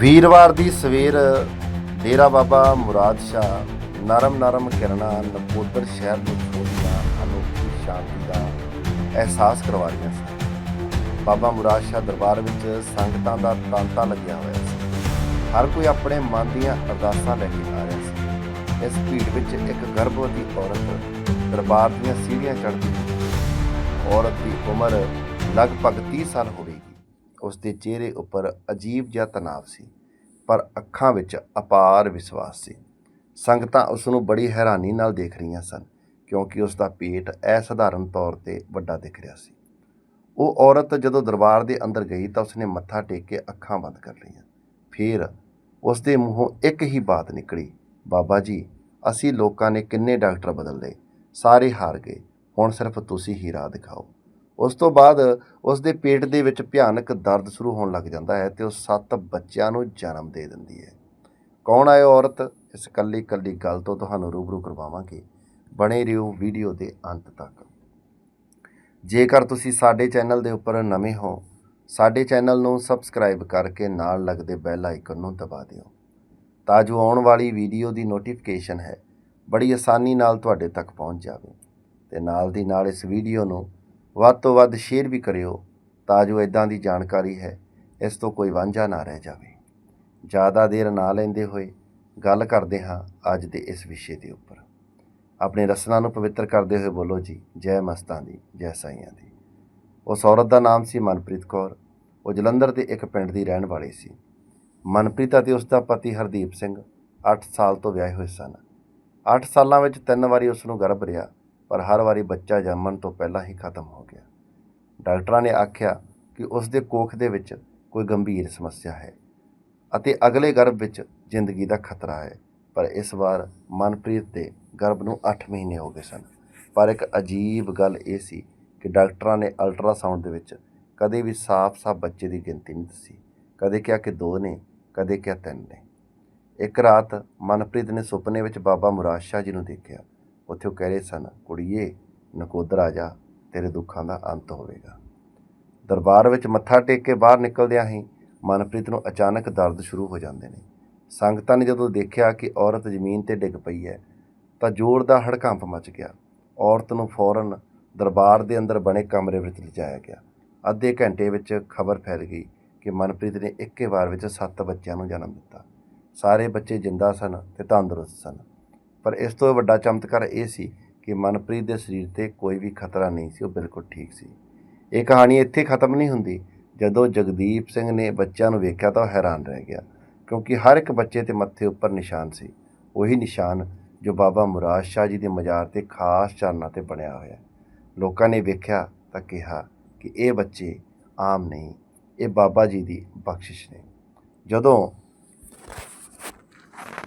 ਵੀਰਵਾਰ ਦੀ ਸਵੇਰ ਡੇਰਾ ਬਾਬਾ ਮੁਰਾਦ ਸ਼ਾਹ ਨਰਮ ਨਰਮ ਕਿਰਨਾਂ ਨਕੋਦਰ ਸ਼ਹਿਰ ਨੂੰ ਛੋੜੀਆਂ, ਅਨੋਖੀ ਸ਼ਾਂਤੀ ਦਾ ਅਹਿਸਾਸ ਕਰਵਾ ਰਹੀਆਂ ਸਨ। ਬਾਬਾ ਮੁਰਾਦ ਸ਼ਾਹ ਦਰਬਾਰ ਵਿੱਚ ਸੰਗਤਾਂ ਦਾ ਤਾਂਤਾ ਲੱਗਿਆ ਹੋਇਆ ਸੀ। ਹਰ ਕੋਈ ਆਪਣੇ ਮਨ ਦੀਆਂ ਅਰਦਾਸਾਂ ਲੈ ਕੇ ਆ ਰਿਹਾ ਸੀ। ਇਸ ਭੀੜ ਵਿੱਚ ਇੱਕ ਗਰਭਵਤੀ ਔਰਤ ਦਰਬਾਰ ਦੀਆਂ ਸੀੜੀਆਂ ਚੜ੍ਹਦੀ ਔਰਤ ਦੀ ਉਮਰ ਲਗਭਗ 30 ਸਾਲ ਹੋਵੇਗੀ ਉਸ ਦੇ ਚਿਹਰੇ ਉੱਪਰ ਅਜੀਬ ਜਿਹਾ ਤਣਾਅ ਸੀ, ਪਰ ਅੱਖਾਂ ਵਿੱਚ ਅਪਾਰ ਵਿਸ਼ਵਾਸ ਸੀ। ਸੰਗਤਾਂ ਉਸ ਨੂੰ ਬੜੀ ਹੈਰਾਨੀ ਨਾਲ ਦੇਖ ਰਹੀਆਂ ਸਨ, ਕਿਉਂਕਿ ਉਸ ਦਾ ਪੇਟ ਅਸਧਾਰਨ ਤੌਰ ਤੇ ਵੱਡਾ ਦਿਖ ਰਿਹਾ ਸੀ। ਉਹ ਔਰਤ ਜਦੋਂ ਦਰਬਾਰ ਦੇ ਅੰਦਰ ਗਈ ਤਾਂ ਉਸਨੇ ਮੱਥਾ ਟੇਕ ਕੇ ਅੱਖਾਂ ਬੰਦ ਕਰ ਲਈਆਂ। ਫਿਰ ਉਸ ਦੇ ਮੂੰਹੋਂ ਇੱਕ ਹੀ ਬਾਤ ਨਿਕਲੀ, ਬਾਬਾ ਜੀ, ਅਸੀਂ ਲੋਕਾਂ ਨੇ ਕਿੰਨੇ ਡਾਕਟਰ ਬਦਲ ਲਏ, ਸਾਰੇ ਹਾਰ ਗਏ, ਹੁਣ ਸਿਰਫ ਤੁਸੀਂ ਹੀ ਰਾਹ ਦਿਖਾਓ। ਉਸ ਤੋਂ ਬਾਅਦ ਉਸ ਦੇ ਪੇਟ ਦੇ ਵਿੱਚ ਭਿਆਨਕ ਦਰਦ ਸ਼ੁਰੂ ਹੋਣ ਲੱਗ ਜਾਂਦਾ ਹੈ ਤੇ ਉਹ ਸੱਤ ਬੱਚਿਆਂ ਨੂੰ ਜਨਮ ਦੇ ਦਿੰਦੀ ਹੈ। ਕੌਣ ਹੈ ਔਰਤ? ਇਸ ਕੱਲੀ ਕੱਲੀ ਗੱਲ ਤੋਂ ਤੁਹਾਨੂੰ ਰੂਬਰੂ ਕਰਵਾਵਾਂਗੇ। ਬਣੇ ਰਹੋ ਵੀਡੀਓ ਦੇ ਅੰਤ ਤੱਕ। ਜੇਕਰ ਤੁਸੀਂ ਸਾਡੇ ਚੈਨਲ ਦੇ ਉੱਪਰ ਨਵੇਂ ਹੋ, ਸਾਡੇ ਚੈਨਲ ਨੂੰ ਸਬਸਕ੍ਰਾਈਬ ਕਰਕੇ ਨਾਲ ਲੱਗਦੇ ਬੈਲ ਆਈਕਨ ਨੂੰ ਦਬਾ ਦਿਓ। ਤਾਂ ਜੋ ਆਉਣ ਵਾਲੀ ਵੀਡੀਓ ਦੀ ਨੋਟੀਫਿਕੇਸ਼ਨ ਹੈ, ਬੜੀ ਆਸਾਨੀ ਨਾਲ ਤੁਹਾਡੇ ਤੱਕ ਪਹੁੰਚ ਜਾਵੇ। ਤੇ ਨਾਲ ਦੀ ਨਾਲ ਇਸ ਵੀਡੀਓ ਨੂੰ ਵੱਧ ਤੋਂ ਵੱਧ ਸ਼ੇਅਰ ਵੀ ਕਰਿਓ ਤਾਂ ਜੋ ਇਦਾਂ ਦੀ ਜਾਣਕਾਰੀ ਹੈ, ਇਸ ਤੋਂ ਕੋਈ ਵਾਂਝਾ ਨਾ ਰਹਿ ਜਾਵੇ। ਜ਼ਿਆਦਾ ਦੇਰ ਨਾ ਲੈਂਦੇ ਹੋਏ ਗੱਲ ਕਰਦੇ ਹਾਂ ਅੱਜ ਦੇ ਇਸ ਵਿਸ਼ੇ ਦੇ ਉੱਪਰ। ਆਪਣੇ ਰਸਨਾ ਨੂੰ ਪਵਿੱਤਰ ਕਰਦੇ ਹੋਏ ਬੋਲੋ ਜੀ, ਜੈ ਮਸਤਾਂ ਦੀ, ਜੈ ਸਾਈਆਂ ਦੀ। ਉਸ ਔਰਤ ਦਾ ਨਾਮ ਸੀ ਮਨਪ੍ਰੀਤ ਕੌਰ, ਉਹ ਜਲੰਧਰ ਦੇ ਇੱਕ ਪਿੰਡ ਦੀ ਰਹਿਣ ਵਾਲੀ ਸੀ। ਮਨਪ੍ਰੀਤ ਅਤੇ ਉਸ ਦਾ ਪਤੀ ਹਰਦੀਪ ਸਿੰਘ 8 ਸਾਲ ਤੋਂ ਵਿਆਹੇ ਹੋਏ ਸਨ। 8 ਸਾਲਾਂ ਵਿੱਚ ਤਿੰਨ ਵਾਰੀ ਉਸ ਨੂੰ ਗਰਭ ਰਿਹਾ ਪਰ ਹਰ ਵਾਰੀ ਬੱਚਾ ਜੰਮਣ ਤੋਂ ਪਹਿਲਾਂ ਹੀ ਖਤਮ ਹੋ ਗਿਆ। ਡਾਕਟਰਾਂ ਨੇ ਆਖਿਆ ਕਿ ਉਸ ਦੇ ਕੋਖ ਦੇ ਵਿੱਚ ਕੋਈ ਗੰਭੀਰ ਸਮੱਸਿਆ ਹੈ ਅਤੇ ਅਗਲੇ ਗਰਭ ਵਿੱਚ ਜ਼ਿੰਦਗੀ ਦਾ ਖਤਰਾ ਹੈ। ਪਰ ਇਸ ਵਾਰ ਮਨਪ੍ਰੀਤ ਦੇ ਗਰਭ ਨੂੰ 8 ਮਹੀਨੇ ਹੋ ਗਏ ਸਨ। ਪਰ ਇੱਕ ਅਜੀਬ ਗੱਲ ਇਹ ਸੀ ਕਿ ਡਾਕਟਰਾਂ ਨੇ ਅਲਟਰਾਸਾਊਂਡ ਦੇ ਵਿੱਚ ਕਦੇ ਵੀ ਸਾਫ਼-ਸਾਫ਼ ਬੱਚੇ ਦੀ ਗਿਣਤੀ ਨਹੀਂ ਦੱਸੀ। ਕਦੇ ਕਿਹਾ ਕਿ ਦੋ ਨੇ, ਕਦੇ ਕਿਹਾ ਤਿੰਨ ਨੇ। ਇੱਕ ਰਾਤ ਮਨਪ੍ਰੀਤ ਨੇ ਸੁਪਨੇ ਵਿੱਚ ਬਾਬਾ ਮੁਰਾਦ ਸ਼ਾਹ ਜੀ ਨੂੰ ਦੇਖਿਆ। ਉੱਥੇ ਉਹ ਕਹਿ ਰਹੇ ਸਨ, ਕੁੜੀਏ, ਨਕੋਦਰ ਆ ਜਾ, ਤੇਰੇ ਦੁੱਖਾਂ ਦਾ ਅੰਤ ਹੋਵੇਗਾ। ਦਰਬਾਰ ਵਿੱਚ ਮੱਥਾ ਟੇਕ ਕੇ ਬਾਹਰ ਨਿਕਲਦਿਆਂ ਹੀ ਮਨਪ੍ਰੀਤ ਨੂੰ ਅਚਾਨਕ ਦਰਦ ਸ਼ੁਰੂ ਹੋ ਜਾਂਦੇ ਨੇ। ਸੰਗਤਾਂ ਨੇ ਜਦੋਂ ਦੇਖਿਆ ਕਿ ਔਰਤ ਜ਼ਮੀਨ ਤੇ ਡਿੱਗ ਪਈ ਹੈ, ਤਾਂ ਜ਼ੋਰ ਦਾ ਹੜਕੰਪ ਮਚ ਗਿਆ। ਔਰਤ ਨੂੰ ਫੌਰਨ ਦਰਬਾਰ ਦੇ ਅੰਦਰ ਬਣੇ ਕਮਰੇ ਵਿੱਚ ਲਿਜਾਇਆ ਗਿਆ। ਅੱਧੇ ਘੰਟੇ ਵਿੱਚ ਖਬਰ ਫੈਲ ਗਈ ਕਿ ਮਨਪ੍ਰੀਤ ਨੇ ਇੱਕੇ ਵਾਰ ਵਿੱਚ ਸੱਤ ਬੱਚਿਆਂ ਨੂੰ ਜਨਮ ਦਿੱਤਾ। ਸਾਰੇ ਬੱਚੇ ਜਿੰਦਾ ਸਨ ਤੇ ਤੰਦਰੁਸਤ ਸਨ। ਪਰ ਇਸ ਤੋਂ ਵੱਡਾ ਚਮਤਕਾਰ ਇਹ ਸੀ ਕਿ ਮਨਪ੍ਰੀਤ ਦੇ ਸਰੀਰ ਤੇ ਕੋਈ ਵੀ ਖਤਰਾ ਨਹੀਂ ਸੀ, ਉਹ ਬਿਲਕੁਲ ਠੀਕ ਸੀ। ਇਹ ਕਹਾਣੀ ਇੱਥੇ ਖਤਮ ਨਹੀਂ ਹੁੰਦੀ। ਜਦੋਂ ਜਗਦੀਪ ਸਿੰਘ ਨੇ ਬੱਚਿਆਂ ਨੂੰ ਵੇਖਿਆ ਤਾਂ ਉਹ ਹੈਰਾਨ ਰਹਿ ਗਿਆ, ਕਿਉਂਕਿ ਹਰ ਇੱਕ ਬੱਚੇ ਤੇ ਮੱਥੇ ਉੱਪਰ ਨਿਸ਼ਾਨ ਸੀ। ਉਹੀ ਨਿਸ਼ਾਨ ਜੋ ਬਾਬਾ ਮੁਰਾਦ ਸ਼ਾਹ ਜੀ ਦੇ ਮਜ਼ਾਰ ਤੇ ਖਾਸ ਚਰਨਾਂ ਤੇ ਬਣਿਆ ਹੋਇਆ। ਲੋਕਾਂ ਨੇ ਵੇਖਿਆ ਤਾਂ ਕਿਹਾ ਕਿ ਇਹ ਬੱਚੇ ਆਮ ਨਹੀਂ, ਇਹ ਬਾਬਾ ਜੀ ਦੀ ਬਖਸ਼ਿਸ਼ ਨੇ। ਜਦੋਂ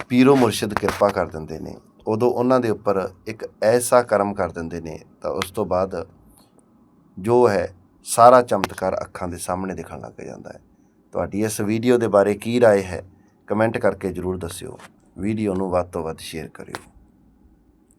ਪੀਰੋ ਮੁਰਸ਼ਿਦ ਕਿਰਪਾ ਕਰ ਦਿੰਦੇ ਨੇ ਉਦੋਂ ਉਹਨਾਂ ਦੇ ਉੱਪਰ ਇੱਕ ਐਸਾ ਕਰਮ ਕਰ ਦਿੰਦੇ ਨੇ ਤਾਂ ਉਸ ਤੋਂ ਬਾਅਦ ਜੋ ਹੈ ਸਾਰਾ ਚਮਤਕਾਰ ਅੱਖਾਂ ਦੇ ਸਾਹਮਣੇ ਦਿਖਣ ਲੱਗ ਜਾਂਦਾ ਹੈ ਤੁਹਾਡੀ ਇਸ ਵੀਡੀਓ ਦੇ ਬਾਰੇ ਕੀ رائے ਹੈ ਕਮੈਂਟ ਕਰਕੇ ਜਰੂਰ ਦੱਸਿਓ ਵੀਡੀਓ ਨੂੰ ਵੱਧ ਤੋਂ ਵੱਧ ਸ਼ੇਅਰ ਕਰਿਓ